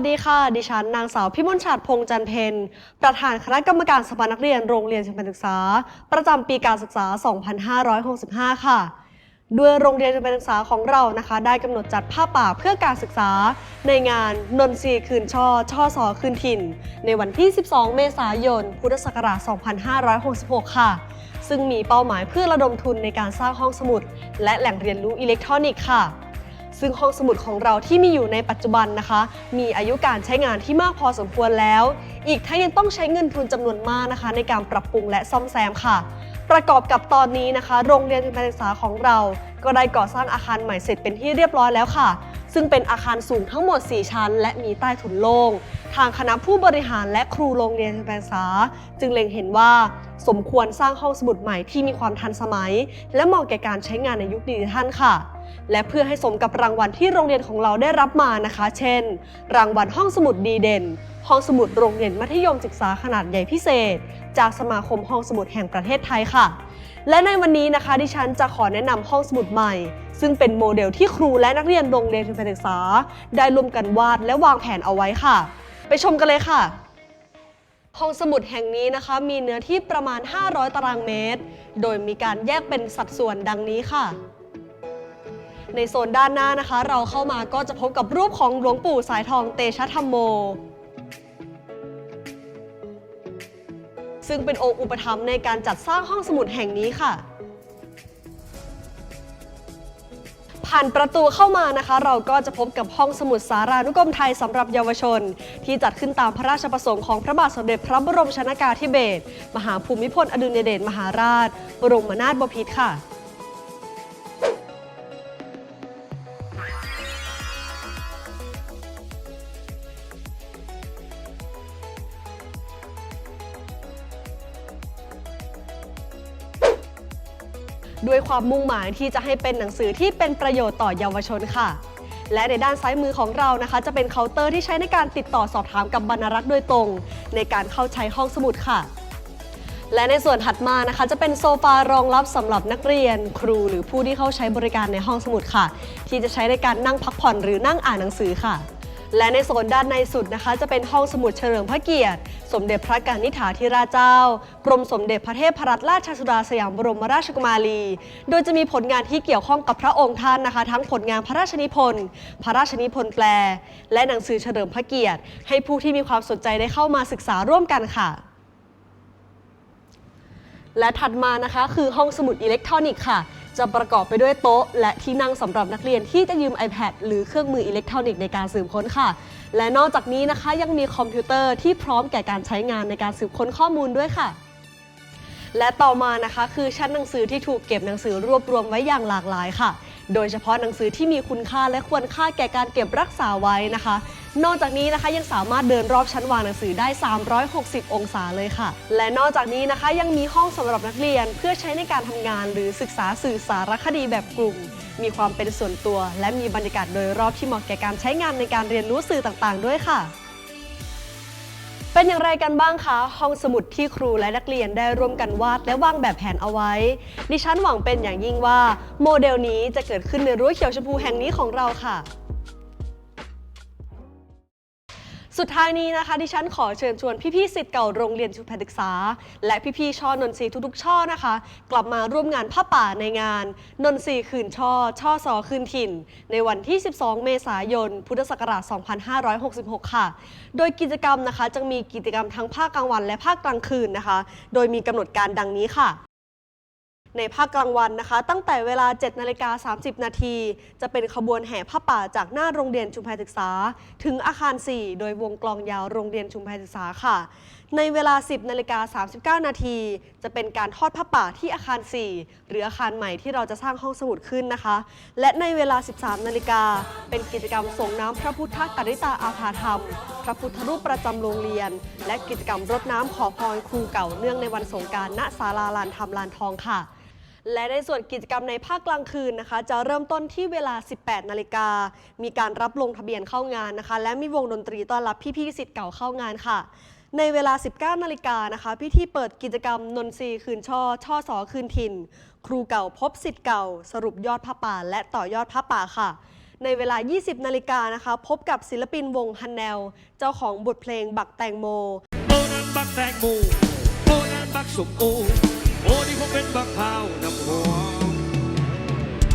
สดีค่ะ ดิฉันนางสาวพิมลชาติพงษ์จันเพนประธานคณะกรรมการสภานักเรียนโรงเรียนชุมพรศึกษา ประจำปีการศึกษา 2565 ค่ะด้วยโรงเรียนชุมพรศึกษาของเรานะคะ ได้กำหนดจัดผ้าป่าเพื่อการศึกษา ในงานนนทรีคืนช่อ ช่อสอคืนถิ่น ในวันที่ 12 เมษายน พุทธศักราช 2566 ค่ะ ซึ่งมีเป้าหมายเพื่อระดมทุนในการสร้างห้องสมุด และแหล่งเรียนรู้อิเล็กทรอนิกส์ค่ะ ซึ่งห้องสมุดของเราที่มีอยู่ในปัจจุบันนะคะ มีอายุการใช้งานที่มากพอสมควรแล้ว อีกทั้งยังต้องใช้เงินทุนจำนวนมากนะคะ ในการปรับปรุงและซ่อมแซมค่ะ ประกอบกับตอนนี้นะคะ โรงเรียนการศึกษาของเรา ก็ได้ก่อสร้างอาคารใหม่เสร็จเป็นที่เรียบร้อยแล้วค่ะ ซึ่งเป็นอาคารสูงทั้งหมด 4 ชั้น และมีใต้ถุนโล่งทางคณะผู้บริหารและครูโรงเรียนการศึกษา จึงเล็งเห็นว่าสมควรสร้างห้องสมุดใหม่ที่มีความทันสมัย และเหมาะแก่การใช้งานในยุคดิจิทัลค่ะ และเพื่อให้สมกับรางวัลที่โรงเรียนของเราได้รับมานะคะ เช่น รางวัลห้องสมุดดีเด่น ห้องสมุดโรงเรียนมัธยมศึกษาขนาดใหญ่พิเศษ จากสมาคมห้องสมุดแห่งประเทศไทยค่ะ และในวันนี้นะคะดิฉันจะขอแนะนำห้องสมุดใหม่ ซึ่งเป็นโมเดลที่ครูและนักเรียนโรงเรียนชุมพรศึกษา ได้ร่วมกันวาดและวางแผนเอาไว้ค่ะ ไปชมกันเลยค่ะห้องสมุดแห่งนี้นะคะมีเนื้อที่ประมาณ 500 ตารางเมตร โดยมีการแยกเป็นสัดส่วนดังนี้ค่ะ ในโซนด้านหน้านะคะ เราเข้ามาก็จะพบกับรูปของหลวงปู่สายทองเตชะธรรมโม ซึ่งเป็นองค์อุปถัมภ์ในการจัดสร้างห้องสมุดแห่งนี้ค่ะ ผ่านประตูเข้ามานะคะ เราก็จะพบกับห้องสมุดสารานุกรมไทยสำหรับเยาวชน ที่จัดขึ้นตามพระราชประสงค์ของพระบาทสมเด็จพระบรมชนากาธิเบศรมหาภูมิพลอดุลยเดชมหาราช บรมนาถบพิตรค่ะ ด้วยความมุ่งหมายที่จะให้เป็นหนังสือที่เป็นประโยชน์ต่อเยาวชนค่ะ และในด้านซ้ายมือของเรานะคะ จะเป็นเคาน์เตอร์ที่ใช้ในการติดต่อสอบถามกับบรรณารักษ์โดยตรง ในการเข้าใช้ห้องสมุดค่ะ และในส่วนถัดมานะคะ จะเป็นโซฟารองรับสำหรับนักเรียน ครูหรือผู้ที่เข้าใช้บริการในห้องสมุดค่ะ ที่จะใช้ในการนั่งพักผ่อนหรือนั่งอ่านหนังสือค่ะ และในโซนด้านในสุดนะคะ จะเป็นห้องสมุดเฉลิมพระเกียรติ สมเด็จพระกนิษฐาธิราชเจ้า กรมสมเด็จพระเทพรัตนราชสุดาสยามบรมราชกุมารี โดยจะมีผลงานที่เกี่ยวข้องกับพระองค์ท่านนะคะ ทั้งผลงานพระราชนิพนธ์พระราชนิพนธ์แปล และหนังสือเฉลิมพระเกียรติ ให้ผู้ที่มีความสนใจได้เข้ามาศึกษาร่วมกันค่ะและถัดมานะคะคือห้องสมุดอิเล็กทรอนิกส์ค่ะ จะประกอบไปด้วยโต๊ะ และที่นั่งสำหรับนักเรียนที่จะยืม iPad หรือเครื่องมืออิเล็กทรอนิกส์ในการสืบค้นค่ะ และนอกจากนี้นะคะยังมีคอมพิวเตอร์ที่พร้อมแก่การใช้งานในการสืบค้นข้อมูลด้วยค่ะและต่อมานะคะคือชั้นหนังสือที่ถูกเก็บหนังสือรวบรวมไว้อย่างหลากหลายค่ะ โดยเฉพาะหนังสือที่มีคุณค่าและควรค่าแก่การเก็บรักษาไว้นะคะ นอกจากนี้นะคะยังสามารถเดินรอบชั้นวางหนังสือได้ 360 องศาเลยค่ะ และนอกจากนี้นะคะยังมีห้องสำหรับนักเรียนเพื่อใช้ในการทำงาน หรือศึกษาสื่อสารคดีแบบกลุ่ม มีความเป็นส่วนตัว และมีบรรยากาศโดยรอบที่เหมาะแก่การใช้งานในการเรียนรู้สื่อต่างๆ ด้วยค่ะเป็นอย่างไรกันบ้างคะ ห้องสมุดที่ครูและนักเรียนได้ร่วมกันวาดและวางแบบแผนเอาไว้ ดิฉันหวังเป็นอย่างยิ่งว่า โมเดลนี้จะเกิดขึ้นในรั้วเขียวชมพูแห่งนี้ของเราค่ะ สุดท้ายนี้นะคะดิฉันขอเชิญชวนพี่ๆสิทธิ์เก่าโรงเรียนชุมพรศึกษา และพี่ๆช่อนนทรีทุกๆ ช่อนะคะ กลับมาร่วมงานผ้าป่าในงาน นนทรีคืนช่อ ช่อสอคืนถิ่น ในวันที่ 12 เมษายน พุทธศักราช 2566 ค่ะ โดยกิจกรรมนะคะจะมีกิจกรรมทั้งภาคกลางวันและภาคกลางคืนนะคะ โดยมีกำหนดการดังนี้ค่ะ ในภาคกลางวันนะคะ ตั้งแต่เวลา 7 นาฬิกา 30 นาที จะเป็นขบวนแห่ผ้าป่าจากหน้าโรงเรียนชุมแพศึกษา ถึงอาคาร 4 โดยวงกลองยาวโรงเรียนชุมแพศึกษาค่ะ ในเวลา 10นาฬิกา39 นาที จะเป็นการทอดผ้าป่าที่อาคาร 4 หรืออาคารใหม่ที่เราจะสร้างห้องสมุดขึ้นนะคะ และในเวลา 13 นาฬิกา เป็นกิจกรรมส่งน้ำพระพุทธกริตาอาภาธรรม พระพุทธรูปประจำโรงเรียน และกิจกรรมรดน้ำขอพรครูเก่าเนื่องในวันสงการณศาลาลานธรรมลานทองค่ะและในส่วนกิจกรรมในภาคกลางคืนนะคะ จะเริ่มต้นที่เวลา 18 นาฬิกา มีการรับลงทะเบียนเข้างานนะคะ และมีวงดนตรีต้อนรับพี่ๆสิทธิ์เก่าเข้างานค่ะ ในเวลา 19 นาฬิกานะคะ พิธีเปิดกิจกรรมนนทรีคืนช่อ ช่อสอคืนถิ่น ครูเก่าพบสิทธิ์เก่า สรุปยอดผ้าป่า และต่อยอดผ้าป่าค่ะ ในเวลา 20 นาฬิกานะคะ พบกับศิลปินวงฮันแนล เจ้าของบทเพลงบักแตงโมโบนันบักแตงโมโบนันบักสมโอโอ้นี่คงเป็นบักพร้าวน้ำหอม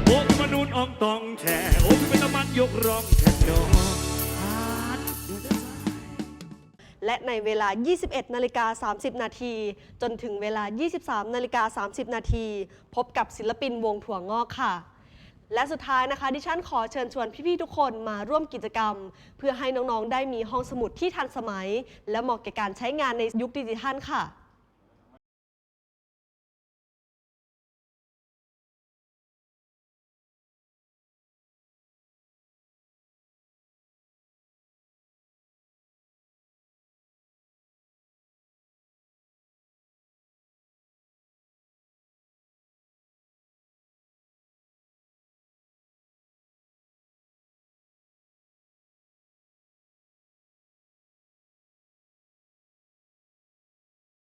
โอ้มนุษย์อองตองแช่โอ้คือเป็นน้ำมันยกร้องแท่นอฮ และในเวลา 21 นาฬิกา 30 นาที จนถึงเวลา 23 นาฬิกา 30 นาที พบกับศิลปินวงถั่วงอกค่ะ และสุดท้ายนะคะ ดิฉันขอเชิญชวนพี่ ๆ ทุกคนมาร่วมกิจกรรม เพื่อให้น้อง ๆ ได้มีห้องสมุดที่ทันสมัย และเหมาะแก่การใช้งานในยุคดิจิทัลค่ะ